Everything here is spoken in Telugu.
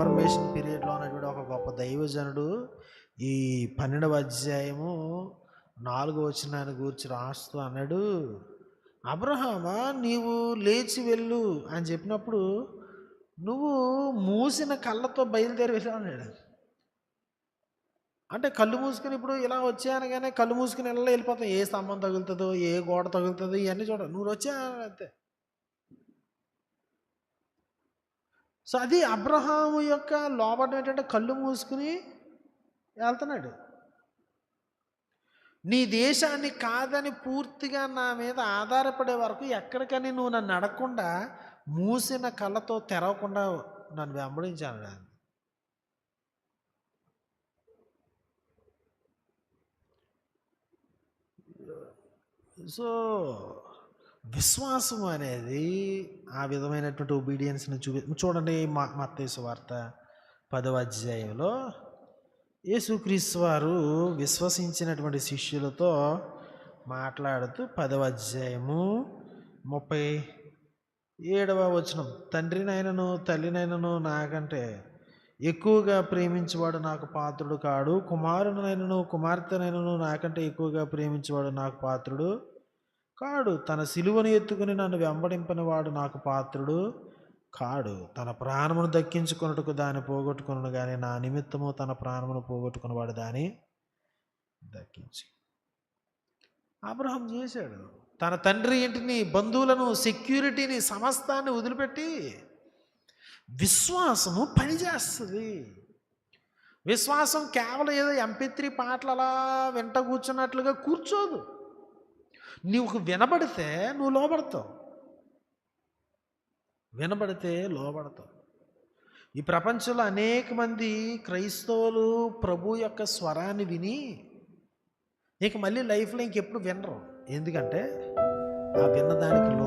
రిఫర్మేషన్ పీరియడ్లో ఉన్నటువంటి ఒక గొప్ప దైవజనుడు ఈ పన్నెండవ అధ్యాయము నాలుగో వచనాన్ని గూర్చి రాస్తూ అన్నాడు అబ్రహామా నీవు లేచి వెళ్ళు అని చెప్పినప్పుడు నువ్వు మూసిన కళ్ళతో బయలుదేరి వెళ్ళావు అన్నాడు. అంటే కళ్ళు మూసుకుని ఇప్పుడు ఇలా వచ్చానగానే కళ్ళు మూసుకుని వెళ్ళి వెళ్ళిపోతాం? ఏ స్తంభం తగులుతుందో ఏ గోడ తగులుతుందో ఇవన్నీ చూడ నువ్వు వచ్చా అంతే సో అది అబ్రహాము యొక్క లోపల ఏంటంటే కళ్ళు మూసుకుని వెళ్తున్నాడు నీ దేశాన్ని కాదని పూర్తిగా నా మీద ఆధారపడే వరకు ఎక్కడికని నువ్వు నన్ను అడగకుండా మూసిన కళ్ళతో తెరవకుండా నన్ను వెంబడించాను ఆయన. సో విశ్వాసం అనేది ఆ విధమైనటువంటి ఒబీడియన్స్ని చూపి చూడండి మా మత్తేసు వార్త పదవ అధ్యాయంలో. యేసుక్రీస్తు వారు విశ్వసించినటువంటి శిష్యులతో మాట్లాడుతూ పదవ అధ్యాయము ముప్పై ఏడవ వచనం తండ్రినైనను తల్లినైనను నాకంటే ఎక్కువగా ప్రేమించేవాడు నాకు పాత్రుడు కాడు. కుమారునైనను కుమార్తెనైనను నాకంటే ఎక్కువగా ప్రేమించేవాడు నాకు పాత్రుడు కాడు తన సిలువను ఎత్తుకుని నన్ను వెంబడింపని వాడు నాకు పాత్రుడు కాడు. తన ప్రాణమును దక్కించుకొనుటకు దాన్ని పోగొట్టుకును కానీ నా నిమిత్తము తన ప్రాణమును పోగొట్టుకున్నవాడు దాన్ని దక్కించి. అబ్రహం చేశాడు. తన తండ్రి ఇంటిని బంధువులను సెక్యూరిటీని సమస్తాన్ని వదిలిపెట్టి విశ్వాసము పనిచేస్తుంది. విశ్వాసం కేవలం ఏదో ఎంపిత్రి పాటలు అలా వెంట కూర్చున్నట్లుగా కూర్చోదు. నీకు వినబడితే నువ్వు లోబడతావు. వినబడితే లోబడతావు. ఈ ప్రపంచంలో అనేక మంది క్రైస్తవులు ప్రభు యొక్క స్వరాన్ని విని ఇక మళ్ళీ లైఫ్లో ఇంకెప్పుడు వినరు. ఎందుకంటే ఆ విన్నదానికి